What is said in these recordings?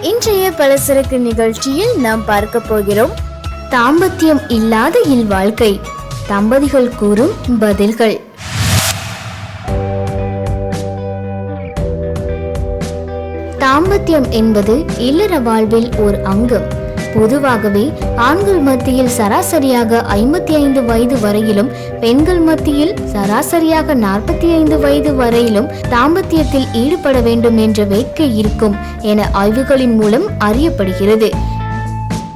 இன்றைய பலசரக்கு நிகழ்ச்சியில் நாம் பார்க்க போகிறோம். தாம்பத்தியம் இல்லாத இல்வாழ்க்கை தம்பதிகள் கூறும் பதில்கள். தாம்பத்தியம் என்பது இல்லற வாழ்வில் ஓர் அங்கம். பொதுவாகவே ஆண்கள் மத்தியில் சராசரியாக ஐம்பத்தி ஐந்து வயது வரையிலும் பெண்கள் மத்தியில் சராசரியாக நாற்பத்தி ஐந்து வயது வரையிலும் தாம்பத்தியத்தில் ஈடுபட வேண்டும் என்ற வேட்கை இருக்கும் என ஆய்வுகளின் மூலம் அறியப்படுகிறது.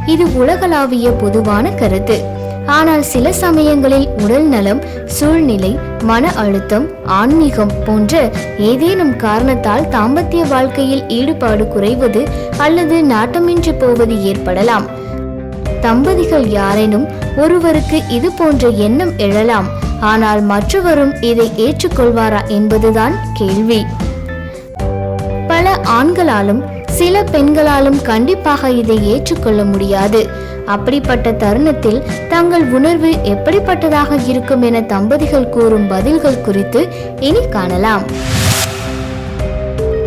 இது உலகளாவிய பொதுவான கருத்து. ஆனால் சில சமயங்களில் உடல் நலம் சூழ்நிலை மன அழுத்தம் ஆன்மீகம் போன்ற ஏதேனும் காரணத்தால் தாம்பத்திய வாழ்க்கையில் ஈடுபாடு குறைவது அல்லது நாட்டமின்றி போவது ஏற்படலாம். தம்பதிகள் யாரேனும் ஒருவருக்கு இது போன்ற எண்ணம் எழலாம். ஆனால் மற்றவரும் இதை ஏற்றுக்கொள்வாரா என்பதுதான் கேள்வி. பல ஆண்களாலும் சில பெண்களாலும் கண்டிப்பாக இதை ஏற்றுக்கொள்ள முடியாது. அப்படிப்பட்ட தருணத்தில் தங்கள் உணர்வு எப்படிப்பட்டதாக இருக்கும் என தம்பதிகள் கூறும் பதில்கள் குறித்து இனி காணலாம்.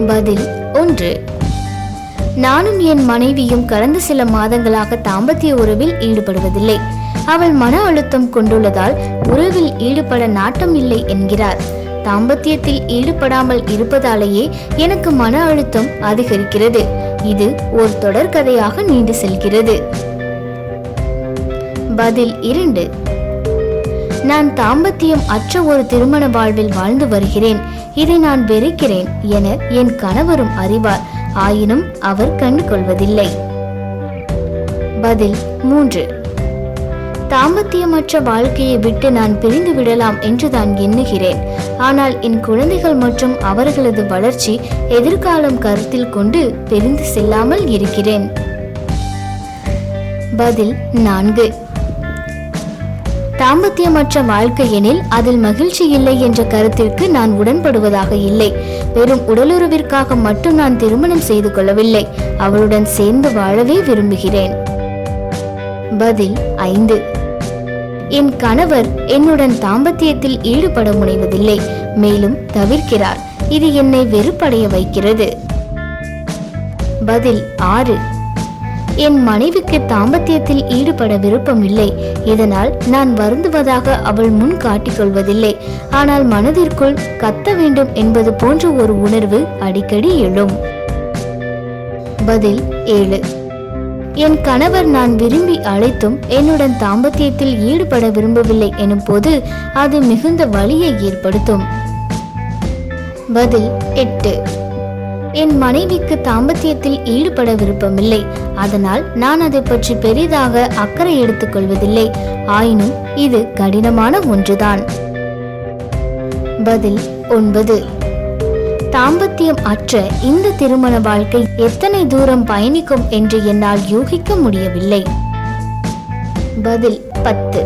பதில் ஒன்று. நானும் என் மனைவியும் கடந்த சில மாதங்களாக தாம்பத்திய உறவில் ஈடுபடுவதில்லை. அவள் மன அழுத்தம் கொண்டுள்ளதால் உறவில் ஈடுபட நாட்டம் இல்லை என்கிறார். தாம்பத்தியத்தில் ஈடுபடாமல் இருப்பதாலேயே எனக்கு மன அழுத்தம் அதிகரிக்கிறது. இது ஒரு தொடர்கதையாக நீண்டு செல்கிறது. பதில் இரண்டு. நான் தாம்பத்தியம் அற்ற ஒரு திருமண வாழ்வில் வாழ்ந்து வருகிறேன். இதை நான் வெறுக்கிறேன் என என் கணவரும் அறிவார். ஆயினும் அவர் கண்டு கொள்வதில்லை பதில் மூன்று. தாம்பத்தியமற்ற வாழ்க்கையை விட்டு நான் பிரிந்து விடலாம் என்று தான் எண்ணுகிறேன். ஆனால் என் குழந்தைகள் மற்றும் அவர்களது வளர்ச்சி எதிர்காலம் கருத்தில் கொண்டு பிரிந்து செல்லாமல் இருக்கிறேன். பதில் நான்கு. தாம்பத்தியமற்ற வாழ்க்கை எனில் அதில் மகிழ்ச்சி இல்லை என்ற கருத்திற்கு நான் உடன்படுவதாக இல்லை. வெறும் உடலுறவிற்காக மட்டும் நான் திருமணம் செய்து கொள்ளவில்லை. அவளுடன் சேர்ந்து வாழவே விரும்புகிறேன். பதில் ஐந்து. என் கணவர் என்னுடன் தாம்பத்தியத்தில் ஈடுபட முனைவதில்லை. மேலும் தவிர்க்கிறார். இது என்னை வெறுப்படைய வைக்கிறது. பதில் ஆறு. என் மனைவிக்கு தாம்பத்தியத்தில் ஈடுபட விருப்பம் இல்லை. இதனால் நான் வருந்துவதாக அவள் முன் காட்டிக்கொள்வதில்லை ஆனால் மனதிற்குள் கத்த வேண்டும் என்பது போன்ற ஒரு உணர்வு அடிக்கடி எழும். பதில் ஏழு. என் கணவர் நான் விரும்பி அழைத்தும் என்னுடன் தாம்பத்தியத்தில் ஈடுபட விரும்பவில்லை எனும் போது அது மிகுந்த வலியை ஏற்படுத்தும். பதில் எட்டு. என் மனைவிக்கு தாம்பத்தியத்தில் ஈடுபட விருப்பமில்லை. அதனால் நான் அதை பற்றி பெரிதாக அக்கறை எடுத்துக்கொள்வதில்லை ஆயினும் இது கடினமான ஒன்றுதான். பதில் ஒன்பது. தாம்பத்தியம் அற்ற இந்த திருமண வாழ்க்கை எத்தனை தூரம் பயணிக்கும் என்று என்னால் யூகிக்க முடியவில்லை. பதில் பத்து.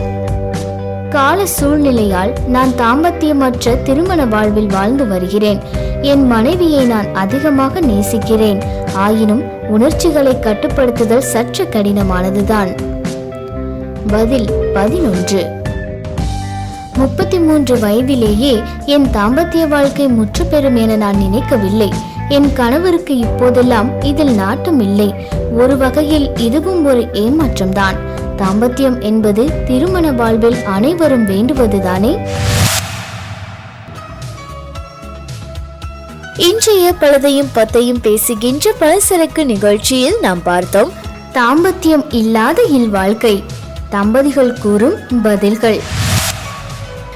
கால சூழ்நிலையால் நான் தாம்பத்தியமற்ற திருமண வாழ்வில் வாழ்ந்து வருகிறேன். என் மனைவியை நான் அதிகமாக நேசிக்கிறேன். ஆயினும் உணர்ச்சிகளை கட்டுப்படுத்துதல் சற்று கடினமானதுதான். பதில் பதினொன்று. முப்பத்தி மூன்று வயதிலேயே என் தாம்பத்திய வாழ்க்கை முற்று பெறும் என நான் நினைக்கவில்லை. என் கணவருக்கு இப்போதெல்லாம் இதில் நாட்டம் இல்லை. ஒரு வகையில் இதுவும் ஒரு ஏமாற்றம்தான். தாம்பத்தியம் என்பது திருமண வாழ்வில் அனைவரும் வேண்டுவதுதானே? இன்றைய பழுதையும் பத்தையும் பேசுகின்ற பலசரக்கு நிகழ்ச்சியில் நாம் பார்த்தோம் தாம்பத்தியம் இல்லாத இல்வாழ்க்கை. தம்பதிகள் கூறும் பதில்கள்.